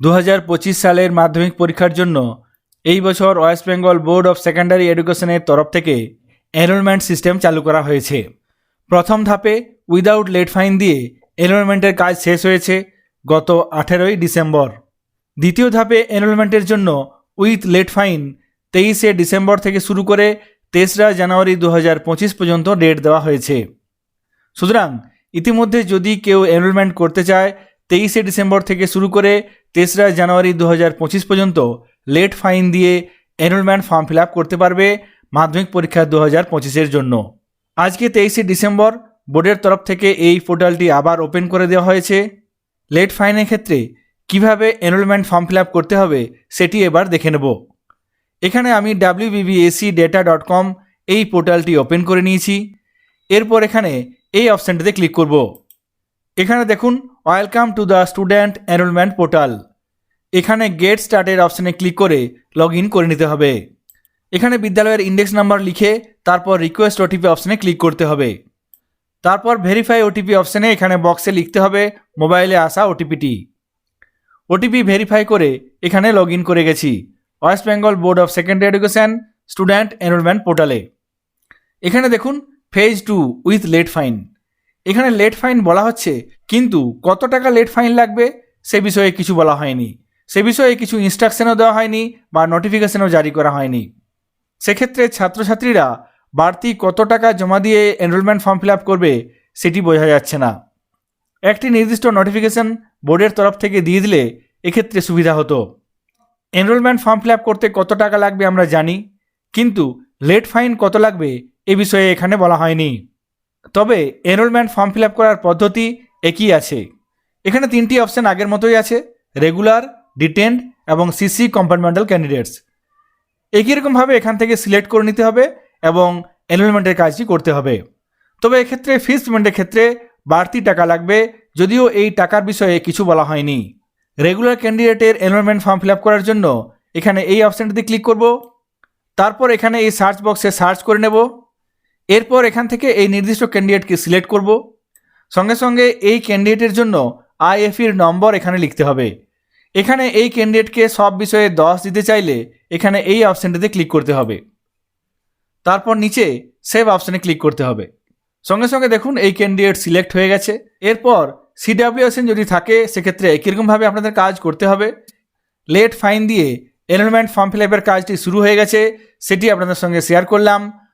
দু হাজার পঁচিশ সালের মাধ্যমিক পরীক্ষার জন্য এই বছর West Bengal Board of Secondary এডুকেশনের তরফ থেকে এনরোলমেন্ট সিস্টেম চালু করা হয়েছে। প্রথম ধাপে উইদাউট লেট ফাইন দিয়ে এনরোলমেন্টের কাজ শেষ হয়েছে গত আঠেরোই ডিসেম্বর। দ্বিতীয় ধাপে এনরোলমেন্টের জন্য উইথ লেট ফাইন তেইশে ডিসেম্বর থেকে শুরু করে তেসরা জানুয়ারি দু হাজার পঁচিশ পর্যন্ত ডেট দেওয়া হয়েছে। সুতরাং ইতিমধ্যে যদি কেউ এনরোলমেন্ট করতে চায়, তেইশে ডিসেম্বর থেকে শুরু করে তেসরা জানুয়ারি দু হাজার পঁচিশ পর্যন্ত লেট ফাইন দিয়ে এনরোলমেন্ট ফর্ম ফিল করতে পারবে মাধ্যমিক পরীক্ষা দু হাজার পঁচিশের জন্য। আজকে তেইশে ডিসেম্বর, বোর্ডের তরফ থেকে এই পোর্টালটি আবার ওপেন করে দেওয়া হয়েছে। লেট ফাইনের ক্ষেত্রে কীভাবে এনরোলমেন্ট ফর্ম ফিল করতে হবে সেটি এবার দেখে নেব। এখানে আমি ডাব্লিউবিবিএসি ডেটা ডট কম এই পোর্টালটি ওপেন করে নিয়েছি। এরপর এখানে এই অপশানটিতে ক্লিক করব। এখানে দেখুন welcome to the student enrolment portal এখানে গেট স্টার্টের অপশানে ক্লিক করে লগ ইন করে নিতে হবে। এখানে বিদ্যালয়ের ইন্ডেক্স নাম্বার লিখে তারপর রিকোয়েস্ট ওটিপি অপশানে ক্লিক করতে হবে। তারপর ভেরিফাই ওটিপি অপশানে এখানে বক্সে লিখতে হবে মোবাইলে আসা ওটিপিটি ওটিপি ভেরিফাই করে এখানে লগ ইন করে গেছি West Bengal Board of Secondary Education student enrolment পোর্টালে এখানে দেখুন phase two with late fine এখানে লেট ফাইন বলা হচ্ছে, কিন্তু কত টাকা লেট ফাইন লাগবে সে বিষয়ে কিছু বলা হয়নি। সে বিষয়ে কিছু ইনস্ট্রাকশনও দেওয়া হয়নি বা নোটিফিকেশনও জারি করা হয়নি। সেক্ষেত্রে ছাত্রছাত্রীরা বাড়তি কত টাকা জমা দিয়ে এনরোলমেন্ট ফর্ম ফিল আপ করবে সেটি বোঝা যাচ্ছে না। একটি নির্দিষ্ট নোটিফিকেশন বোর্ডের তরফ থেকে দিয়ে দিলে এক্ষেত্রে সুবিধা হতো। এনরোলমেন্ট ফর্ম ফিল আপ করতে কত টাকা লাগবে আমরা জানি, কিন্তু লেট ফাইন কত লাগবে এ বিষয়ে এখানে বলা হয়নি। তবে এনরোলমেন্ট ফর্ম ফিল আপ করার পদ্ধতি একই আছে। এখানে তিনটি অপশান আগের মতোই আছে, রেগুলার, ডিটেন্ড এবং সিসি কম্পার্টমেন্টাল ক্যান্ডিডেটস। একই রকমভাবে এখান থেকে সিলেক্ট করে নিতে হবে এবং এনরোলমেন্টের কাজটি করতে হবে। তবে এক্ষেত্রে ফিস পেমেন্টের ক্ষেত্রে বাড়তি টাকা লাগবে, যদিও এই টাকার বিষয়ে কিছু বলা হয়নি। রেগুলার ক্যান্ডিডেটের এনরোলমেন্ট ফর্ম ফিল আপ করার জন্য এখানে এই অপশানটিতে ক্লিক করব। তারপর এখানে এই সার্চ বক্সে সার্চ করে নেব। এরপর এখান থেকে এই নির্দিষ্ট ক্যান্ডিডেটকে সিলেক্ট করব। সঙ্গে সঙ্গে এই ক্যান্ডিডেটের জন্য আইএফির নম্বর এখানে লিখতে হবে। এখানে এই ক্যান্ডিডেটকে সব বিষয়ে দশ দিতে চাইলে এখানে এই অপশানটিতে ক্লিক করতে হবে। তারপর নিচে সেভ অপশানে ক্লিক করতে হবে। সঙ্গে সঙ্গে দেখুন এই ক্যান্ডিডেট সিলেক্ট হয়ে গেছে। এরপর সিডাব্লিউএসএন যদি থাকে, সেক্ষেত্রে একই রকমভাবে আপনাদের কাজ করতে হবে? লেট ফাইন দিয়ে এনরোলমেন্ট ফর্ম ফিল আপের কাজটি শুরু হয়ে গেছে। সেটি আপনাদের সঙ্গে শেয়ার করলাম।